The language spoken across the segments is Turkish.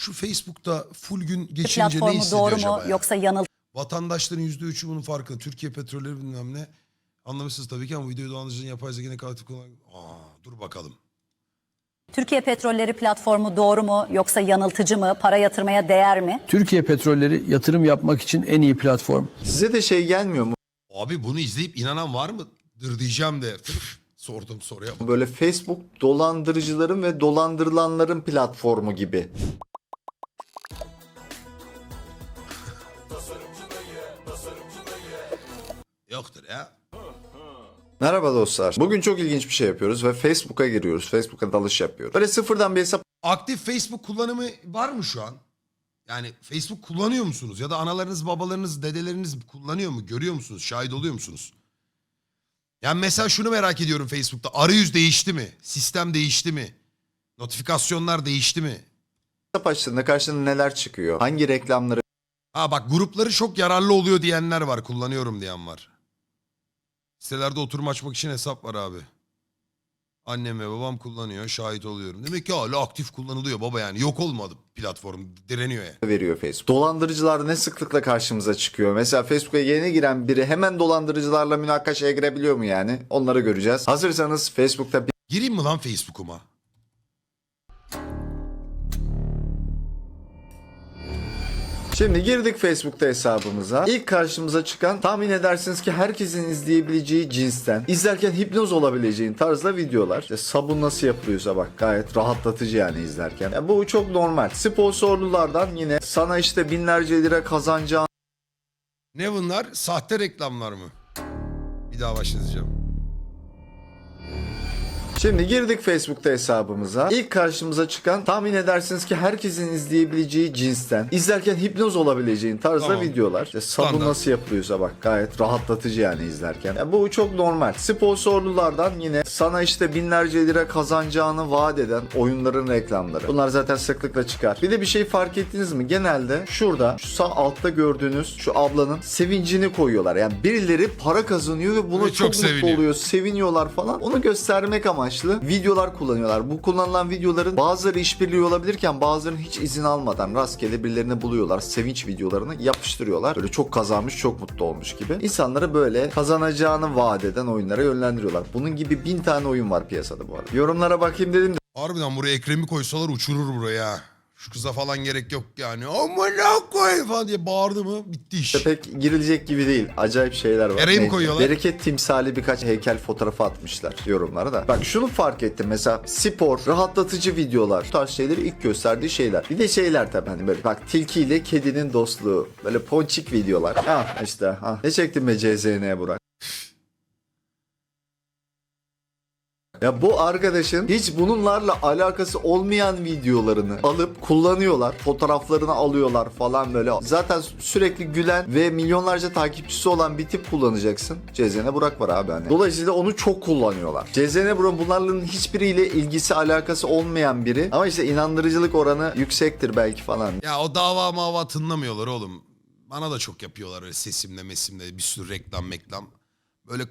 Şu Facebook'ta full gün geçince ne platformu hissediyor doğru acaba mu ya? yoksa yanıltıcı Vatandaşların %3'ü bunun farkında. Türkiye petrolleri bilmem ne. Anlamışsınız tabii ki ama videoyu dolandırıcının yapay zeka negatif kullanan... Aa, dur bakalım. Türkiye Petrolleri platformu doğru mu yoksa yanıltıcı mı? Para yatırmaya değer mi? Türkiye Petrolleri yatırım yapmak için en iyi platform. Size de şey gelmiyor mu? Abi bunu izleyip inanan var mıdır diyeceğim de. Sordum soruya. bak. Böyle Facebook dolandırıcıların ve dolandırılanların platformu gibi. Merhaba dostlar. Bugün çok ilginç bir şey yapıyoruz ve Facebook'a giriyoruz. Facebook'a dalış yapıyoruz. Böyle sıfırdan bir hesap Aktif Facebook kullanımı var mı şu an? Yani Facebook kullanıyor musunuz? Ya da analarınız, babalarınız, dedeleriniz kullanıyor mu? Görüyor musunuz? Şahit oluyor musunuz? Yani mesela şunu merak ediyorum Facebook'ta. Arayüz değişti mi? Sistem değişti mi? Notifikasyonlar değişti mi? açtığında karşına neler çıkıyor? Hangi reklamları Ha bak grupları çok yararlı oluyor diyenler var. Kullanıyorum diyen var. Sitelerde oturum açmak için hesap var abi. Annem ve babam kullanıyor. Şahit oluyorum. Demek ki hala aktif kullanılıyor baba yani. Yok olmadı platform. Direniyor yani. veriyor Facebook? Dolandırıcılar ne sıklıkla karşımıza çıkıyor? Mesela Facebook'a yeni giren biri hemen dolandırıcılarla münakaşaya girebiliyor mu yani? Onları göreceğiz. Hazırsanız Facebook'ta Gireyim mi lan Facebook'uma? Şimdi girdik Facebook'ta hesabımıza. İlk karşımıza çıkan tahmin edersiniz ki herkesin izleyebileceği cinsten, izlerken hipnoz olabileceğin tarzda videolar. İşte sabun nasıl yapılıyorsa bak gayet rahatlatıcı yani izlerken. Ya bu çok normal. Sponsorlulardan yine sana işte binlerce lira kazanacağın Ne bunlar? Sahte reklamlar mı? Bir daha başlatacağım. Şimdi girdik Facebook'ta hesabımıza. İlk karşımıza çıkan tahmin edersiniz ki herkesin izleyebileceği cinsten, izlerken hipnoz olabileceğin tarzda Tamam. videolar. İşte sabun Standart. nasıl yapılıyorsa bak gayet rahatlatıcı yani izlerken. Ya bu çok normal. Sponsorlulardan yine sana işte binlerce lira kazanacağını vaat eden oyunların reklamları. Bunlar zaten sıklıkla çıkar. Bir de bir şey fark ettiniz mi? Genelde şurada şu sağ altta gördüğünüz şu ablanın sevincini koyuyorlar. Yani birileri para kazanıyor ve buna Ve çok, çok mutlu seviniyor. oluyor, seviniyorlar falan. Onu göstermek amaçlı videolar kullanıyorlar. Bu kullanılan videoların bazıları işbirliği olabilirken bazılarının hiç izin almadan rastgele birilerini buluyorlar. Sevinç videolarını yapıştırıyorlar. Böyle çok kazanmış, çok mutlu olmuş gibi. İnsanları böyle kazanacağını vaat eden oyunlara yönlendiriyorlar. Bunun gibi bin tane oyun var piyasada bu arada. Yorumlara bakayım dedim de Harbiden buraya Ekrem'i koysalar uçurur buraya. Şu kıza falan gerek yok yani. Amına koy falan diye bağırdı mı bitti iş. pek girilecek gibi değil. Acayip şeyler var. Ereği mi Neyse. koyuyorlar? Bereket timsali birkaç heykel fotoğrafı atmışlar yorumlara da. Bak şunu fark ettim mesela spor, rahatlatıcı videolar. Bu tarz şeyleri ilk gösterdiği şeyler. Bir de şeyler tabii hani böyle bak tilki ile kedinin dostluğu. Böyle ponçik videolar. Ha işte ha. Ne çektin be CZN Burak? Ya bu arkadaşın hiç bunlarla alakası olmayan videolarını alıp kullanıyorlar. Fotoğraflarını alıyorlar falan böyle. Zaten sürekli gülen ve milyonlarca takipçisi olan bir tip kullanacaksın. Cezene Burak var abi hani. Dolayısıyla onu çok kullanıyorlar. Cezene Burak bunların hiçbiriyle ilgisi alakası olmayan biri. Ama işte inandırıcılık oranı yüksektir belki falan. Ya o dava mava tınlamıyorlar oğlum. Bana da çok yapıyorlar öyle sesimle mesimle bir sürü reklam meklam. Böyle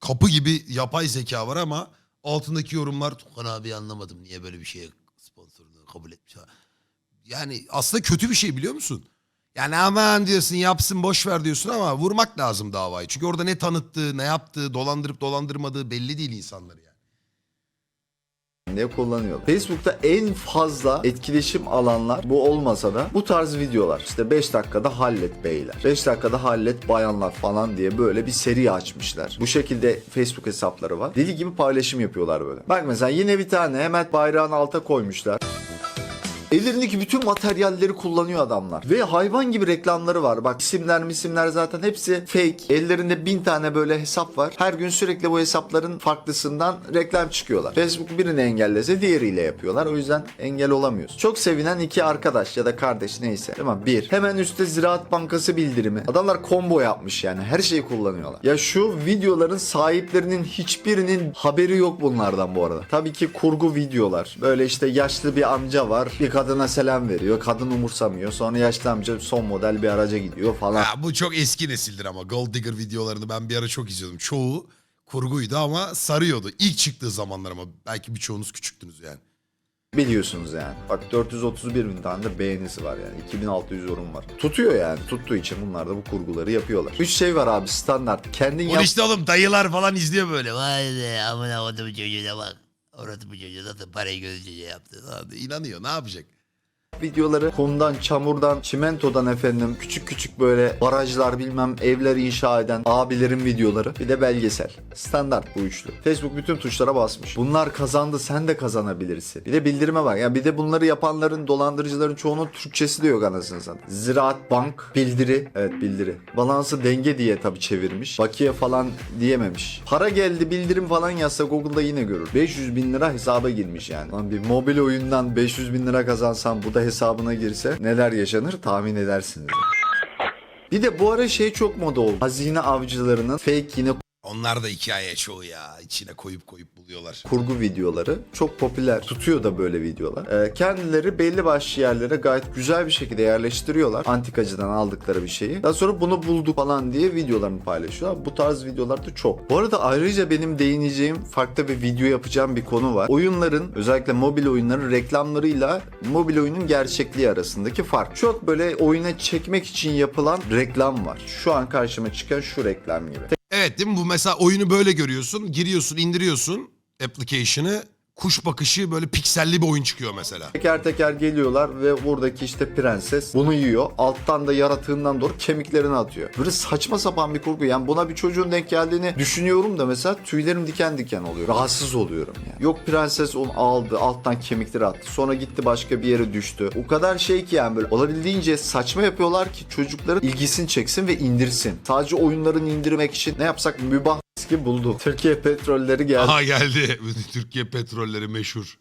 kapı gibi yapay zeka var ama altındaki yorumlar Tukan abi anlamadım niye böyle bir şeye sponsorluğu kabul etmiş. ha." Yani aslında kötü bir şey biliyor musun? Yani aman diyorsun yapsın boş ver diyorsun ama vurmak lazım davayı. Çünkü orada ne tanıttığı, ne yaptığı, dolandırıp dolandırmadığı belli değil insanları yani. Diye kullanıyorlar. Facebook'ta en fazla etkileşim alanlar bu olmasa da bu tarz videolar. İşte 5 dakikada hallet beyler. 5 dakikada hallet bayanlar falan diye böyle bir seri açmışlar. Bu şekilde Facebook hesapları var. Deli gibi paylaşım yapıyorlar böyle. Bak mesela yine bir tane hemen bayrağını alta koymuşlar. Ellerindeki bütün materyalleri kullanıyor adamlar. Ve hayvan gibi reklamları var. Bak isimler misimler zaten hepsi fake. Ellerinde bin tane böyle hesap var. Her gün sürekli bu hesapların farklısından reklam çıkıyorlar. Facebook birini engellese diğeriyle yapıyorlar. O yüzden engel olamıyorsun. Çok sevinen iki arkadaş ya da kardeş neyse. Mi? Bir. Hemen üstte Ziraat Bankası bildirimi. Adamlar combo yapmış yani. Her şeyi kullanıyorlar. Ya şu videoların sahiplerinin hiçbirinin haberi yok bunlardan bu arada. Tabii ki kurgu videolar. Böyle işte yaşlı bir amca var. Bir kadına selam veriyor. Kadın umursamıyor. Sonra yaşlı amca son model bir araca gidiyor falan. Ya bu çok eski nesildir ama Gold Digger videolarını ben bir ara çok izliyordum. Çoğu kurguydu ama sarıyordu. İlk çıktığı zamanlar ama belki birçoğunuz küçüktünüz yani. Biliyorsunuz yani. Bak 431 bin tane de beğenisi var yani. 2600 yorum var. Tutuyor yani. Tuttuğu için bunlar da bu kurguları yapıyorlar. Üç şey var abi standart. Kendin yap. işte oğlum dayılar falan izliyor böyle. Vay be amına kodum çocuğuna bak. Orası bu çocuğu zaten parayı gözünce yaptı. Abi İnanıyor ne yapacak? Videoları kumdan, çamurdan, çimentodan efendim küçük küçük böyle barajlar bilmem evler inşa eden abilerin videoları bir de belgesel. Standart bu üçlü. Facebook bütün tuşlara basmış. Bunlar kazandı sen de kazanabilirsin. Bir de bildirime bak. Ya bir de bunları yapanların dolandırıcıların çoğunun Türkçesi de yok anasını satayım. Ziraat Bank bildiri. Evet bildiri. Balansı denge diye tabii çevirmiş. Bakiye falan diyememiş. Para geldi bildirim falan yazsa Google'da yine görür. 500 bin lira hesaba girmiş yani. Lan bir mobil oyundan 500 bin lira kazansam bu da hesabına girse neler yaşanır tahmin edersiniz. Bir de bu ara şey çok moda oldu. Hazine avcılarının fake yine Onlar da hikaye çoğu ya. İçine koyup koyup buluyorlar. kurgu videoları çok popüler. Tutuyor da böyle videolar. Ee, kendileri belli başlı yerlere gayet güzel bir şekilde yerleştiriyorlar. Antikacıdan aldıkları bir şeyi. Daha sonra bunu bulduk falan diye videolarını paylaşıyorlar. Bu tarz videolar da çok. Bu arada ayrıca benim değineceğim farklı bir video yapacağım bir konu var. Oyunların özellikle mobil oyunların reklamlarıyla mobil oyunun gerçekliği arasındaki fark. Çok böyle oyuna çekmek için yapılan reklam var. Şu an karşıma çıkan şu reklam gibi. Evet değil mi? Bu mesela oyunu böyle görüyorsun. Giriyorsun, indiriyorsun application'ı. Kuş bakışı böyle pikselli bir oyun çıkıyor mesela. Teker teker geliyorlar ve buradaki işte prenses bunu yiyor. Alttan da yaratığından doğru kemiklerini atıyor. Böyle saçma sapan bir kurgu. Yani buna bir çocuğun denk geldiğini düşünüyorum da mesela tüylerim diken diken oluyor. Rahatsız oluyorum yani. Yok prenses onu aldı alttan kemikleri attı. Sonra gitti başka bir yere düştü. O kadar şey ki yani böyle olabildiğince saçma yapıyorlar ki çocukların ilgisini çeksin ve indirsin. Sadece oyunlarını indirmek için ne yapsak mübah ki buldu. Türkiye petrolleri geldi. Aha geldi. Türkiye petrolleri meşhur.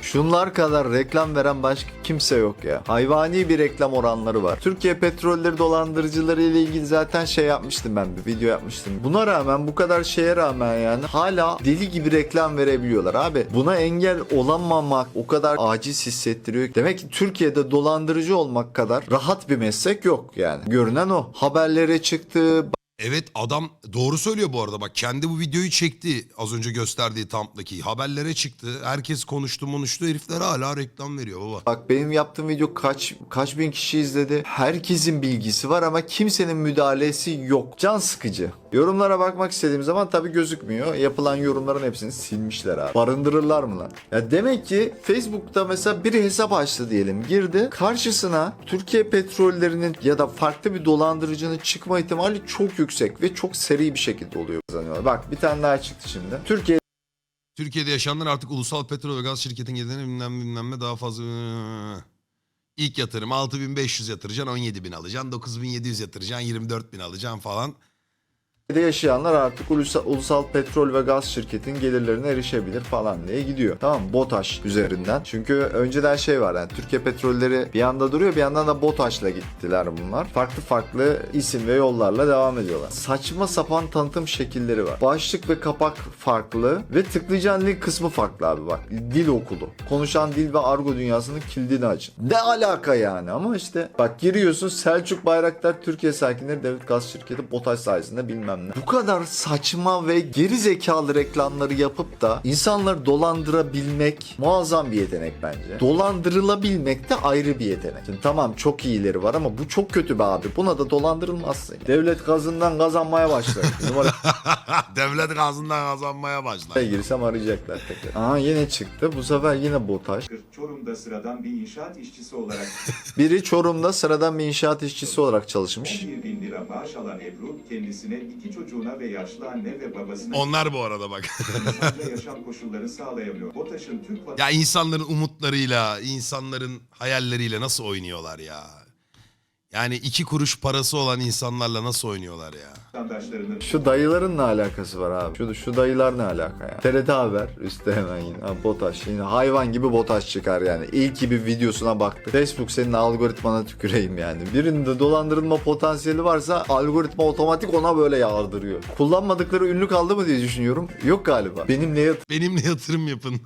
Şunlar kadar reklam veren başka kimse yok ya. Hayvani bir reklam oranları var. Türkiye petrolleri dolandırıcıları ile ilgili zaten şey yapmıştım ben bir video yapmıştım. Buna rağmen bu kadar şeye rağmen yani hala deli gibi reklam verebiliyorlar abi. Buna engel olamamak o kadar aciz hissettiriyor. Demek ki Türkiye'de dolandırıcı olmak kadar rahat bir meslek yok yani. Görünen o. Haberlere çıktı, Evet adam doğru söylüyor bu arada. Bak kendi bu videoyu çekti. Az önce gösterdiği tamptaki haberlere çıktı. Herkes konuştu konuştu. Herifler hala reklam veriyor baba. Bak benim yaptığım video kaç kaç bin kişi izledi. Herkesin bilgisi var ama kimsenin müdahalesi yok. Can sıkıcı. Yorumlara bakmak istediğim zaman tabii gözükmüyor. Yapılan yorumların hepsini silmişler abi. Barındırırlar mı lan? Ya demek ki Facebook'ta mesela biri hesap açtı diyelim. Girdi. Karşısına Türkiye petrollerinin ya da farklı bir dolandırıcının çıkma ihtimali çok yüksek ve çok seri bir şekilde oluyor kazanıyorlar. Bak bir tane daha çıktı şimdi. Türkiye Türkiye'de yaşayanlar artık ulusal petrol ve gaz şirketin gelirine bilmem bilmem daha fazla... İlk yatırım 6500 yatıracaksın 17000 alacaksın. 9700 yatıracaksın 24000 alacaksın falan. Türkiye'de yaşayanlar artık ulusal, petrol ve gaz şirketin gelirlerine erişebilir falan diye gidiyor. Tamam? BOTAŞ üzerinden. Çünkü önceden şey var yani Türkiye petrolleri bir yanda duruyor bir yandan da BOTAŞ'la gittiler bunlar. Farklı farklı isim ve yollarla devam ediyorlar. Saçma sapan tanıtım şekilleri var. Başlık ve kapak farklı ve tıklayacağın link kısmı farklı abi bak. Dil okulu. Konuşan dil ve argo dünyasının kilidini açın. Ne alaka yani ama işte bak giriyorsun Selçuk Bayraktar Türkiye sakinleri devlet gaz şirketi BOTAŞ sayesinde bilmem ne. Bu kadar saçma ve geri zekalı reklamları yapıp da insanları dolandırabilmek muazzam bir yetenek bence. Dolandırılabilmek de ayrı bir yetenek. Şimdi tamam çok iyileri var ama bu çok kötü be abi. Buna da dolandırılmazsın. Devlet gazından kazanmaya başlar. Numara Devlet gazından kazanmaya başlar. girsem arayacaklar tekrar. Aha yine çıktı. Bu sefer yine BOTAŞ. Çorum'da sıradan bir inşaat işçisi olarak Biri Çorum'da sıradan bir inşaat işçisi olarak çalışmış. 11 bin lira maaş alan Ebru, kendisine iki çocuğuna ve yaşlı anne ve babasına Onlar bu arada bak. insanca yaşam koşulları sağlayamıyor. BOTAŞ'ın Türk ya insanların umutlarıyla, insanların hayalleriyle nasıl oynuyorlar ya? Yani iki kuruş parası olan insanlarla nasıl oynuyorlar ya? vatandaşlarının Şu dayıların ne alakası var abi? Şu, şu dayılar ne alaka ya? TRT Haber üstte hemen yine. Ha, BOTAŞ yine hayvan gibi BOTAŞ çıkar yani. İlk gibi videosuna baktı. Facebook senin algoritmana tüküreyim yani. Birinde dolandırılma potansiyeli varsa algoritma otomatik ona böyle yağdırıyor. Kullanmadıkları ünlü kaldı mı diye düşünüyorum. Yok galiba. Benimle Benimle yatırım yapın.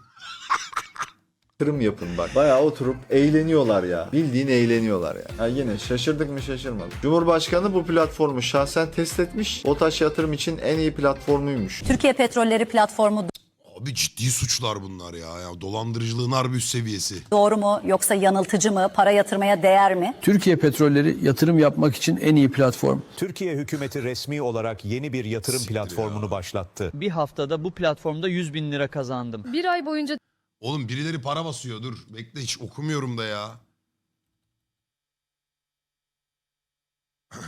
Yatırım yapın bak. Bayağı oturup eğleniyorlar ya. Bildiğin eğleniyorlar ya. Ha yine şaşırdık mı şaşırmadık. Cumhurbaşkanı bu platformu şahsen test etmiş. BOTAŞ yatırım için en iyi platformuymuş. Türkiye Petrolleri platformu Abi ciddi suçlar bunlar ya. ya dolandırıcılığın harbi üst seviyesi. doğru mu yoksa yanıltıcı mı? Para yatırmaya değer mi? Türkiye Petrolleri yatırım yapmak için en iyi platform. Türkiye hükümeti resmi olarak yeni bir yatırım Siktir platformunu ya. başlattı. Bir haftada bu platformda 100 bin lira kazandım. Bir ay boyunca Oğlum birileri para basıyor dur. Bekle hiç okumuyorum da ya.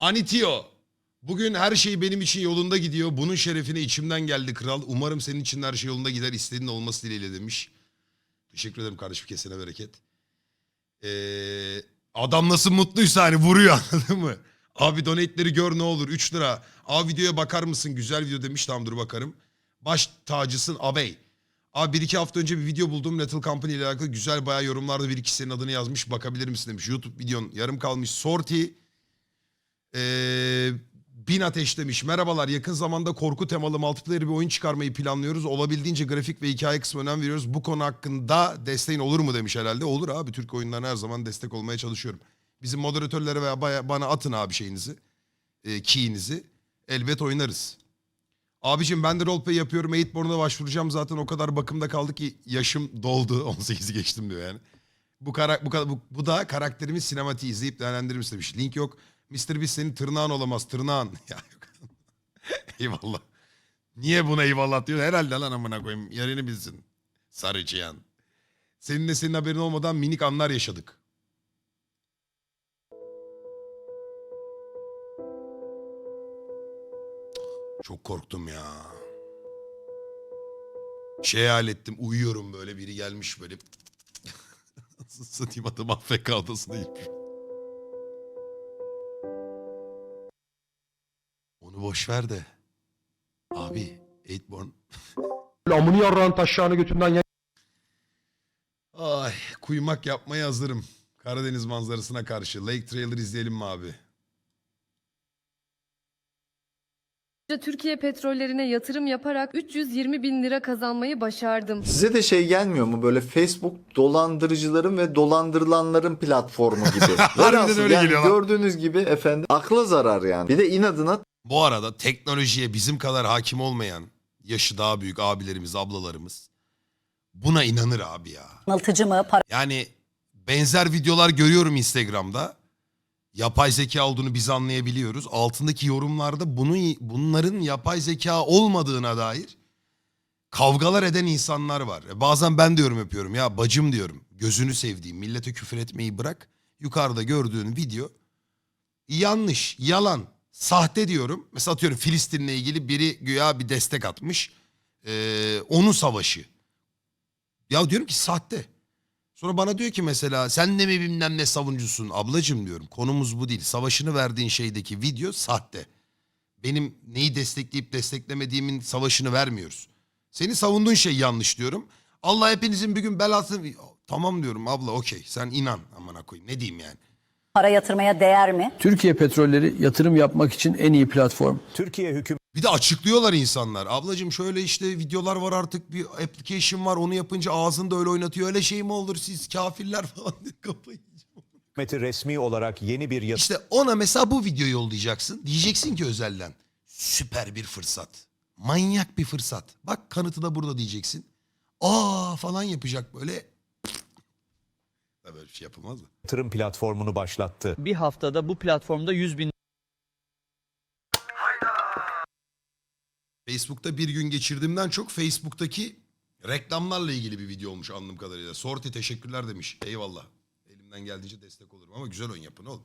Anitio. Bugün her şey benim için yolunda gidiyor. Bunun şerefine içimden geldi kral. Umarım senin için her şey yolunda gider. İstediğin olması dileğiyle demiş. Teşekkür ederim kardeşim kesene bereket. Ee, adam nasıl mutluysa hani vuruyor anladın mı? Abi donate'leri gör ne olur 3 lira. Abi videoya bakar mısın? Güzel video demiş tamam dur bakarım. Baş tacısın abey. Abi bir iki hafta önce bir video buldum Little Company ile alakalı güzel bayağı yorumlarda bir iki senin adını yazmış bakabilir misin demiş. YouTube videon yarım kalmış. Sorti ee, bin ateş demiş. Merhabalar yakın zamanda korku temalı multiplayer bir oyun çıkarmayı planlıyoruz. Olabildiğince grafik ve hikaye kısmı önem veriyoruz. Bu konu hakkında desteğin olur mu demiş herhalde. Olur abi Türk oyunlarına her zaman destek olmaya çalışıyorum. Bizim moderatörlere veya baya- bana atın abi şeyinizi. E, key'inizi. Elbet oynarız. Abicim ben de roleplay yapıyorum. Eightborn'a başvuracağım zaten o kadar bakımda kaldı ki yaşım doldu. 18'i geçtim diyor yani. Bu, kara, bu, bu, bu da karakterimiz sinematiği izleyip değerlendirir misin demiş. Link yok. Mr. Beast senin tırnağın olamaz tırnağın. Eyvallah. Niye buna eyvallah diyor? Herhalde lan amına koyayım. Yerini bilsin. Sarıcıyan. Seninle senin haberin olmadan minik anlar yaşadık. Çok korktum ya. Şey hallettim uyuyorum böyle biri gelmiş böyle. Nasıl satayım adam AFK odasına gitmiş. Onu boş ver de. Abi Eightborn. Amını yarrağın taşağını götünden ya. Ay kuyumak yapmaya hazırım. Karadeniz manzarasına karşı. Lake Trailer izleyelim mi abi? Türkiye petrollerine yatırım yaparak 320 bin lira kazanmayı başardım. Size de şey gelmiyor mu böyle Facebook dolandırıcıların ve dolandırılanların platformu gibi. Velhasıl öyle yani geliyor lan. gördüğünüz gibi efendim akla zarar yani. Bir de inadına Bu arada teknolojiye bizim kadar hakim olmayan yaşı daha büyük abilerimiz, ablalarımız buna inanır abi ya. Yanıltıcı mı? Para Yani benzer videolar görüyorum Instagram'da. Yapay zeka olduğunu biz anlayabiliyoruz. Altındaki yorumlarda bunun bunların yapay zeka olmadığına dair kavgalar eden insanlar var. E, Bazen ben de yorum yapıyorum. Ya bacım diyorum. Gözünü sevdiğim millete küfür etmeyi bırak. Yukarıda gördüğün video yanlış, yalan, sahte diyorum. Mesela atıyorum Filistin'le ilgili biri güya bir destek atmış. Ee, onun savaşı. Ya diyorum ki sahte. Sonra bana diyor ki mesela sen de mi bilmem ne savunucusun ablacım diyorum. Konumuz bu değil. Savaşını verdiğin şeydeki video sahte. Benim neyi destekleyip desteklemediğimin savaşını vermiyoruz. Senin savunduğun şey yanlış diyorum. Allah hepinizin bir gün belasını... Tamam diyorum abla okey sen inan amına koyayım ne diyeyim yani. para yatırmaya değer mi? Türkiye Petrolleri yatırım yapmak için en iyi platform. Türkiye hükümeti Bir de açıklıyorlar insanlar. Ablacığım şöyle işte videolar var artık bir application var onu yapınca ağzında öyle oynatıyor. Öyle şey mi olur siz kafirler falan diye kafayı yiyeceğim. resmi olarak yeni bir yatırım İşte ona mesela bu videoyu yollayacaksın. Diyeceksin ki özelden. Süper bir fırsat. Manyak bir fırsat. Bak kanıtı da burada diyeceksin. Aa falan yapacak böyle. Tabii bir şey yapılmaz mı? yatırım platformunu başlattı. Bir haftada bu platformda 100 bin Facebook'ta bir gün geçirdiğimden çok Facebook'taki reklamlarla ilgili bir video olmuş anladığım kadarıyla. Sorti teşekkürler demiş. Eyvallah. Elimden geldiğince destek olurum ama güzel oyun yapın oğlum.